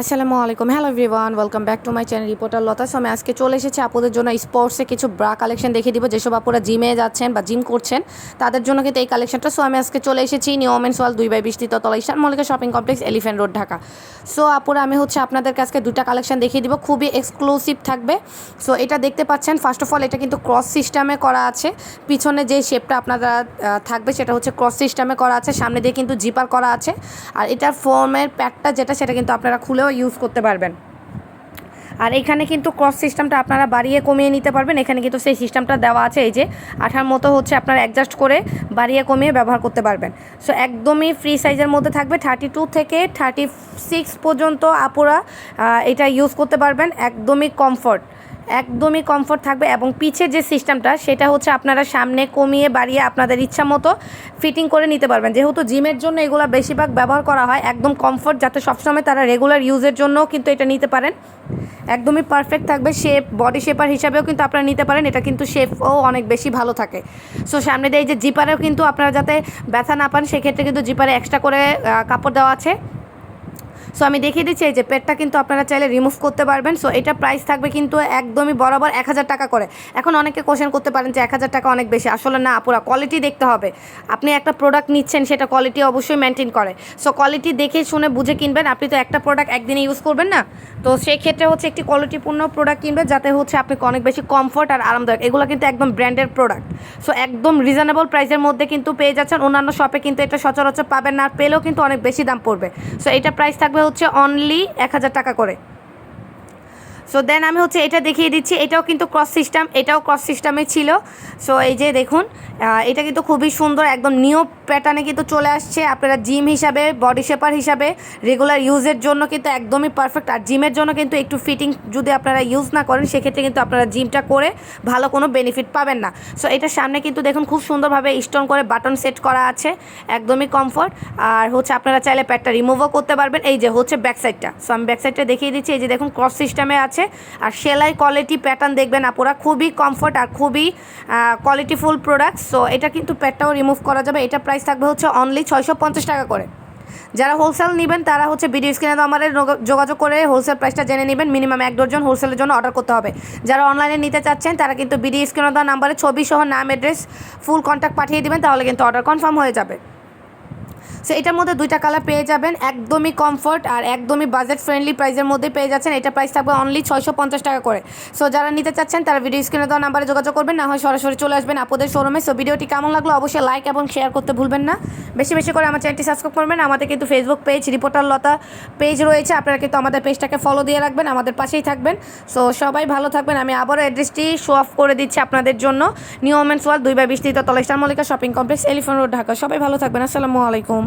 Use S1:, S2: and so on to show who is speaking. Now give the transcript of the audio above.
S1: আসসালামু আলাইকুম। Hello everyone welcome back to my channel reporter Lata আমি আজকে চলে এসেছি আপুদের জন্য স্পোর্টসে কিছু ব্রা কালেকশন দেখিয়ে দিব। যেসব আপুরা জিমে যাচ্ছেন বা জিম করছেন, তাদের জন্য কিন্তু এই কালেকশনটা সো আমি আজকে চলে এসেছি নিউ ওমেন্স ওয়াল দুই বাই বিস্তৃত তলা Ishan Mallika shopping complex elephant road Dhaka. So আপুরা, আমি হচ্ছে আপনাদের কাছে দুটা কালেকশন দেখিয়ে দিব। খুবই এক্সক্লুসিভ থাকবে। সো এটা দেখতে পাচ্ছেন ফার্স্ট অফ অল এটা কিন্তু ক্রস সিস্টেমে করা আছে। পিছনে যে শেপটা আপনারা থাকবে, সেটা হচ্ছে ক্রস সিস্টেমে করা আছে। সামনে দিয়ে কিন্তু জিপার করা আছে। আর এটার ফর্মের প্যাডটা যেটা, সেটা কিন্তু আপনারা খুলেও ইউজ করতে পারবেন। আর এখানে কিন্তু ক্রস সিস্টেমটা আপনারা বাড়িয়ে কমিয়ে নিতে পারবেন। এখানে কিন্তু সেই সিস্টেমটা দেওয়া আছে, এই যে আঠার মতো হচ্ছে আপনারা অ্যাডজাস্ট করে বাড়িয়ে কমিয়ে ব্যবহার করতে পারবেন। সো একদমই ফ্রি সাইজের মধ্যে থাকবে। থার্টি টু থেকে থার্টি সিক্স পর্যন্ত আপুরা এটা ইউজ করতে পারবেন। একদমই কমফর্ট একদমই কমফর্ট থাকবে এবং পিছে যে সিস্টেমটা সেটা হচ্ছে আপনারা সামনে কমিয়ে বাড়িয়ে আপনাদের ইচ্ছা মতো ফিটিং করে নিতে পারবেন। যেহেতু জিমের জন্য এগুলো বেশিরভাগ ব্যবহার করা হয়, একদম কমফর্ট যাতে সবসময় তারা রেগুলার ইউজের জন্যও কিন্তু এটা নিতে পারেন। একদমই পারফেক্ট থাকবে শেপ বডি শেপার হিসাবেও কিন্তু আপনারা নিতে পারেন, এটা কিন্তু শেপও অনেক বেশি ভালো থাকে। সো সামনে দিয়ে এই যে জিপারেও কিন্তু আপনারা যাতে ব্যথা না পান, সেক্ষেত্রে কিন্তু জিপারে এক্সট্রা করে কাপড় দেওয়া আছে। সো আমি দেখিয়ে দিচ্ছি এই যে পেটটা কিন্তু আপনারা চাইলে রিমুভ করতে পারবেন। সো এটা প্রাইস থাকবে কিন্তু একদমই বরাবর এক হাজার টাকা করে। এখন অনেকে কোশ্চেন করতে পারেন যে এক হাজার টাকা অনেক বেশি। আসলে না, পুরো কোয়ালিটি দেখতে হবে। আপনি একটা প্রোডাক্ট নিচ্ছেন, সেটা কোয়ালিটি অবশ্যই মেনটেন করে। সো কোয়ালিটি দেখে শুনে বুঝে কিনবেন। আপনি তো একটা প্রোডাক্ট একদিনে ইউজ করবেন না। তো সেই ক্ষেত্রে হচ্ছে একটি কোয়ালিটিপূর্ণ প্রোডাক্ট কিনবেন, যাতে হচ্ছে আপনি অনেক বেশি কমফর্ট আর আরামদায়ক। এগুলো কিন্তু একদম ব্র্যান্ডের প্রোডাক্ট সো একদম রিজনেবল প্রাইসের মধ্যে কিন্তু পেয়ে যাচ্ছেন। অন্যান্য শপে কিন্তু এটা সচরাচর পাবেন না। পেলেও কিন্তু অনেক বেশি দাম পড়বে। সো এটা প্রাইস থাকবে হচ্ছে অনলি এক হাজার টাকা করে। সো দেন আমি হচ্ছে এটা দেখিয়ে দিচ্ছি, এটাও কিন্তু ক্রস সিস্টেম এটাও ক্রস সিস্টেমে ছিল। সো এই যে দেখুন এটা কিন্তু খুবই সুন্দর, একদম নিউ প্যাটার্নে কিন্তু চলে আসছে। আপনারা জিম হিসাবে বডি শেপার হিসাবে রেগুলার ইউজের জন্য কিন্তু একদমই পারফেক্ট আর জিমের জন্য কিন্তু একটু ফিটিং যদি আপনারা ইউজ না করেন, সেক্ষেত্রে কিন্তু আপনারা জিমটা করে ভালো কোনো বেনিফিট পাবেন না। সো এটার সামনে কিন্তু দেখুন খুব সুন্দরভাবে স্টোন করে বাটন সেট করা আছে, একদমই কমফর্ট আর হচ্ছে আপনারা চাইলে প্যাডটা রিমুভও করতে পারবেন। এই যে হচ্ছে ব্যাক সাইডটা সো আমি ব্যাক সাইডটা দেখিয়ে দিচ্ছি। এই যে দেখুন ক্রস সিস্টেমে আছে। আর সেলাই কোয়ালিটি প্যাটার্ন দেখবেন আপুরা, খুবই কমফর্ট আর খুবই কোয়ালিটিফুল প্রোডাক্ট সো এটা কিন্তু প্যাডটাও রিমুভ করা যাবে। এটা প্রাইস থাকবে হচ্ছে অনলি ছয়শো পঞ্চাশ টাকা করে। যারা হোলসেল নেবেন, তারা হচ্ছে ভিডিও স্ক্রিনে আমাদের যোগা- যোগাযোগ করে হোলসেল প্রাইসটা জেনে নেবেন। মিনিমাম এক ডজন হোলসেলের জন্য অর্ডার করতে হবে। যারা অনলাইনে নিতে চাচ্ছেন, তারা কিন্তু ভিডিও স্ক্রিনে দেওয়া নাম্বারে ছবি সহ নাম অ্যাড্রেস ফুল কন্ট্যাক্ট পাঠিয়ে দিবেন, তাহলে কিন্তু অর্ডার কনফার্ম হয়ে যাবে। সো এটার মধ্যে দুইটা কালার পেয়ে যাবেন। একদমই কমফর্ট আর একদমই বাজেট ফ্রেন্ডলি প্রাইসের মধ্যে পেয়ে যাচ্ছেন। এটা প্রাইস থাকবে অনলি ছয়শো পঞ্চাশ টাকা করে। সো যারা নিতে চাচ্ছেন, তারা ভিডিও স্ক্রিনে দেওয়া নাম্বারে যোগাযোগ করবেন। না হয় সরাসরি চলে আসবেন আপনাদের শোরুমে সো ভিডিওটি কেমন লাগল অবশ্যই লাইক এবং শেয়ার করতে ভুলবেন না। বেশি বেশি করে আমার চ্যানেলটি সাবস্ক্রাইব করবেন। আমাদের কিন্তু Facebook page reporter Lata page রয়েছে। আপনারা কিন্তু আমাদের পেজটাকে ফলো দিয়ে রাখবেন, আমাদের পাশেই থাকবেন। সো সবাই ভালো থাকবেন। আমি আবারও অ্যাড্রেসটি শো অফ করে দিচ্ছি আপনাদের জন্য। নিউ ওমেন্স ওয়াল দুই বাই বিস্তৃত তলেস্টার Mallika shopping complex elephant road Dhaka. সবাই ভালো থাকবেন। আসসালামু আলাইকুম।